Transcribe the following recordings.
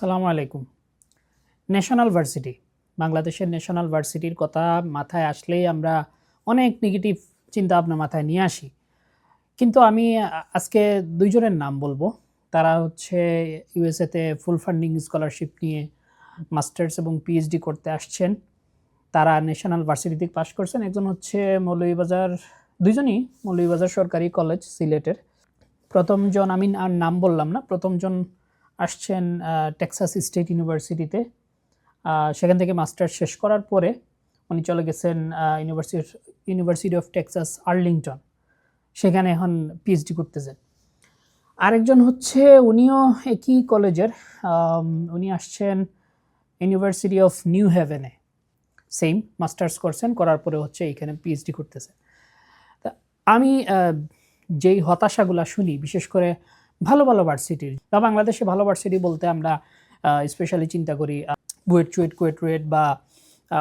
সালামু আলাইকুম। National varsity বাংলাদেশের ন্যাশনাল ভার্সিটির কথা মাথায় আসলেই আমরা অনেক নেগেটিভ চিন্তা ভাবনা মাথায় নিয়ে আসি। কিন্তু আমি আজকে দুইজনের নাম বলব। তারা হচ্ছে ইউএসএতে ফুল ফান্ডিং স্কলারশিপ নিয়ে মাস্টার্স এবং পিএইচডি করতে আসছেন। তারা ন্যাশনাল ভার্সিটি থেকে পাশ করছেন। একজন হচ্ছে মৌলভীবাজার দুইজনই মৌলভীবাজার সরকারি কলেজ সিলেটের। প্রথমজন, আমি আর নাম বললাম না, প্রথমজন আসছেন টেক্সাস স্টেট ইউনিভার্সিটিতে। সেখান থেকে মাস্টার্স শেষ করার পরে উনি চলে গেছেন university university of Texas Arlington সেখানে এখন পিএইচডি করতেছেন। আরেকজন হচ্ছে, উনিও একই কলেজের উনি আসছেন ইউনিভার্সিটি অফ নিউ হেভেনে সেম মাস্টার্স করছেন, করার পরে হচ্ছে এইখানে পিএইচডি করতেছে। তা আমি যেই হতাশাগুলা শুনি, বিশেষ করে ভালো ভালো ভার্সিটির বা বাংলাদেশে ভালো ভার্সিটি বলতে আমরা স্পেশালি চিন্তা করি বুয়েট চুয়েট কুয়েট রুয়েট বা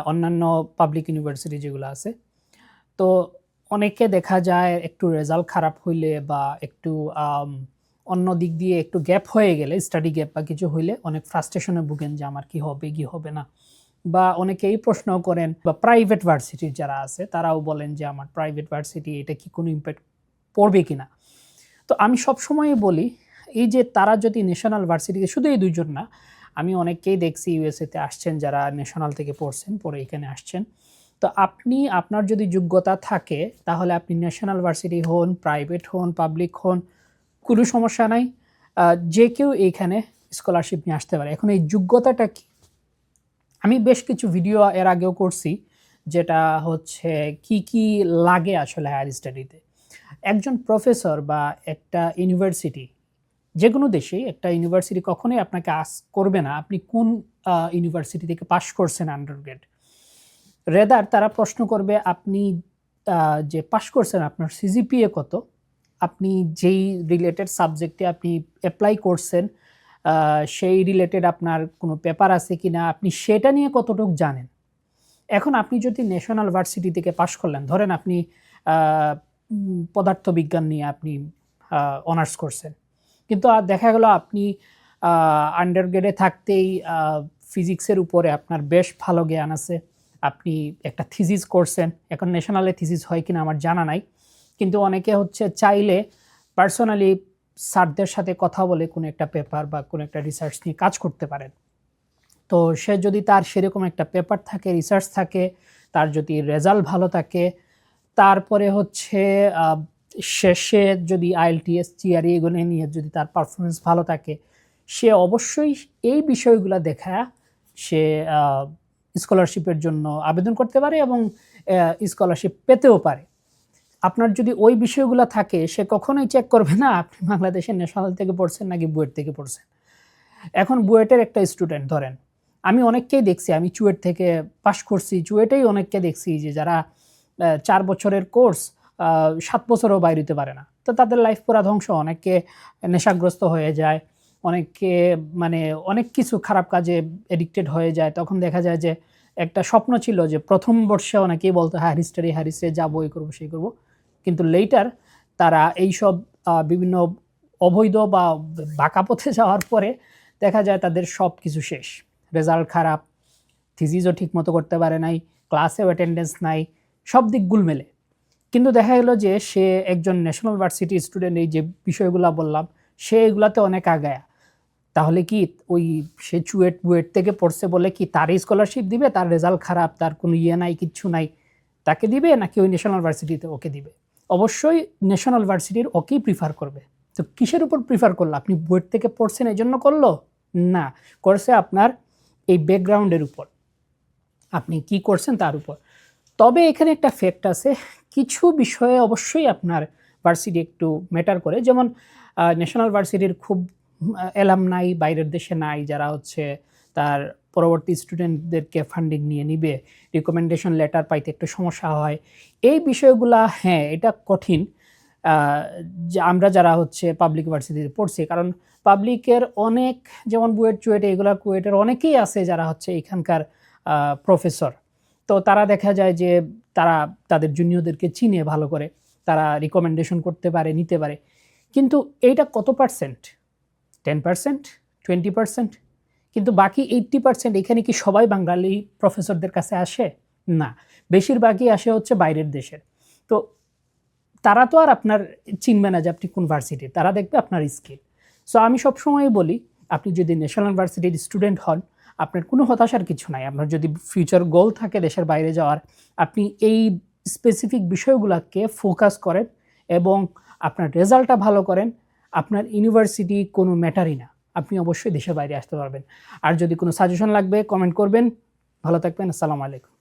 অন্যান্য পাবলিক ইউনিভার্সিটি যেগুলো আছে। তো অনেকে দেখা যায় একটু রেজাল্ট খারাপ হইলে বা একটু অন্য দিক দিয়ে একটু গ্যাপ হয়ে গেলে স্টাডি গ্যাপ বা কিছু হইলে অনেক ফ্রাস্ট্রেশনে ভুগেন যে আমার কি হবে কি হবে না। বা অনেকেই প্রশ্ন করেন, বা প্রাইভেট ভার্সিটির যারা আছে, তারাও বলেন যে আমার প্রাইভেট ভার্সিটি এটা কি কোনো ইম্প্যাক্ট পড়বে কি না তো আমি সবসময় বলি, এই যে তারা যদি ন্যাশনাল ভার্সিটিতে শুধু এই দুইজন না, আমি অনেককেই দেখছি ইউএসএতে আসছেন, যারা ন্যাশনাল থেকে পড়ছেন পরে এখানে আসছেন। তো আপনি, আপনার যদি যোগ্যতা থাকে, তাহলে আপনি ন্যাশনাল ভার্সিটি হন প্রাইভেট হন পাবলিক হন, কোনো সমস্যা নাই। যে কেউ এইখানে স্কলারশিপ নিয়ে আসতে পারে। এখন এই যোগ্যতাটা কি? আমি বেশ কিছু ভিডিও এর আগেও করছি, যেটা হচ্ছে কি কি লাগে আসলে হায়ার স্টাডিতে একজন প্রফেসর বা একটা ইউনিভার্সিটি যে কোনো দেশেই একটা ইউনিভার্সিটি কখনোই আপনাকে আস করবে না। আপনি কোন ইউনিভার্সিটি থেকে পাশ করছেন আন্ডারগ্রেড রেদার তারা প্রশ্ন করবে, আপনি যে পাশ করছেন আপনার সিজিপিএ কত? আপনি যেই রিলেটেড সাবজেক্টে আপনি অ্যাপ্লাই করছেন সেই রিলেটেড আপনার কোনো পেপার আছে কি না আপনি সেটা নিয়ে কতটুকু জানেন? এখন আপনি যদি ন্যাশনাল ভার্সিটি থেকে পাশ করলেন, ধরেন আপনি পদার্থবিজ্ঞান নিয়ে আপনি অনার্স করছেন। কিন্তু আর দেখা গেল আপনি আন্ডারগ্রেডে থাকতেই ফিজিক্সের উপরে আপনার বেশ ভালো জ্ঞান আছে। আপনি একটা থিসিস করছেন। এখন ন্যাশনালে থিসিস হয় কিনা আমার জানা নাই। কিন্তু অনেকে হচ্ছে চাইলে পার্সোনালি স্যারদের সাথে কথা বলে কোনো একটা পেপার বা কোনো একটা রিসার্চ নিয়ে কাজ করতে পারেন। তো সে যদি তার সেরকম একটা পেপার থাকে রিসার্চ থাকে, তার যদি রেজাল্ট ভালো থাকে তারপরে হচ্ছে শেষে যদি আইএলটিএস জিআরই এগুলো নিয়ে যদি তার পারফরমেন্স ভালো থাকে, সে অবশ্যই এই বিষয়গুলো দেখা সে স্কলারশিপের জন্য আবেদন করতে পারে এবং স্কলারশিপ পেতেও পারে। আপনার যদি ওই বিষয়গুলো থাকে, সে কখনোই চেক করবে না, আপনি বাংলাদেশের ন্যাশনাল থেকে পড়ছেন নাকি বুয়েট থেকে পড়ছেন। এখন বুয়েটের একটা স্টুডেন্ট ধরেন, আমি অনেককেই দেখছি, আমি চুয়েট থেকে পাশ করছি, চুয়েটেই অনেককে দেখছি যে যারা চার বছরের কোর্স সাত বছরও বাইরে হতে পারে না। তো তাদের লাইফ পুরা ধ্বংস অনেকে নেশাগ্রস্ত হয়ে যায় অনেকে মানে অনেক কিছু খারাপ কাজে এডিক্টেড হয়ে যায়। তখন দেখা যায় যে একটা স্বপ্ন ছিল যে প্রথম বর্ষে অনেকেই বলতো হ্যাঁ হিস্টারি হ্যারিসে যাব এই করব, সেই করব। কিন্তু লেটার তারা এইসব বিভিন্ন অবৈধ বা বাঁকা পথে যাওয়ার পরে দেখা যায় তাদের সব কিছু শেষ। রেজাল্ট খারাপ থিজিজও ঠিক মতো করতে পারে নাই ক্লাসেও অ্যাটেন্ডেন্স নাই সব দিক গুলমেলে। কিন্তু দেখা গেলো যে সে একজন ন্যাশনাল ভার্সিটি স্টুডেন্ট, এই যে বিষয়গুলো বললাম, সে এগুলাতে অনেক আগায়া। তাহলে কি ওই সে চুয়েট বুয়েট থেকে পড়ছে বলে কি তারই স্কলারশিপ দিবে? তার রেজাল্ট খারাপ, তার কোনো ইয়ে নাই, কিচ্ছু নাই, তাকে দিবে নাকি ওই ন্যাশনাল ভার্সিটিতে ওকে দিবে? অবশ্যই ন্যাশনাল ভার্সিটির ওকেই প্রিফার করবে। তো কিসের উপর প্রিফার করল? আপনি বুয়েট থেকে পড়ছেন এই জন্য করল? না, করছে আপনার এই ব্যাকগ্রাউন্ডের উপর। আপনি কি করছেন তার উপর? তবে এখানে একটা ফ্যাক্ট আছে, কিছু বিষয়ে অবশ্যই আপনার ভার্সিটি একটু ম্যাটার করে। যেমন ন্যাশনাল ভার্সিটির খুব এলাম নাই, বাইরের দেশে নাই, যারা হচ্ছে তার পরবর্তী স্টুডেন্টদেরকে ফান্ডিং নিয়ে নিবে রিকমেন্ডেশন লেটার পাইতে একটু সমস্যা হয়। এই বিষয়গুলা হ্যাঁ এটা কঠিন। আমরা যারা হচ্ছে পাবলিক ভার্সিটিতে পড়ছি, কারণ পাবলিকের অনেক, যেমন বুয়েট চুয়েট, এগুলা কুয়েটের অনেকেই আছে যারা হচ্ছে এখানকার প্রফেসর তো তারা দেখা যায় যে তারা তাদের জুনিয়রদেরকে চিনে ভালো করে। তারা রিকমেন্ডেশন করতে পারে, নিতে পারে। কিন্তু এইটা কত percent ten percent twenty percent কিন্তু বাকি এইট্টি পার্সেন্ট এখানে কি সবাই বাঙালি প্রফেসরদের কাছে আসে? না। বেশিরভাগই আসে হচ্ছে বাইরের দেশের। তো তারা তো আর আপনার চিনবে না যে আপনি কোন ভার্সিটি তারা দেখবে আপনার স্কিল সো আমি সবসময় বলি, আপনি যদি ন্যাশনাল ভার্সিটির স্টুডেন্ট হন আপনার কোনো হতাশার কিছু নাই। আপনার যদি ফিউচার গোল থাকে দেশের বাইরে যাওয়ার, আপনি এই স্পেসিফিক বিষয়গুলোকে ফোকাস করেন এবং আপনার রেজাল্টটা ভালো করেন, আপনার ইউনিভার্সিটি কোনো ম্যাটারই না। আপনি অবশ্যই দেশের বাইরে আসতে পারবেন। আর যদি কোনো সাজেশন লাগবে কমেন্ট করবেন। ভালো থাকবেন, আসসালামু আলাইকুম।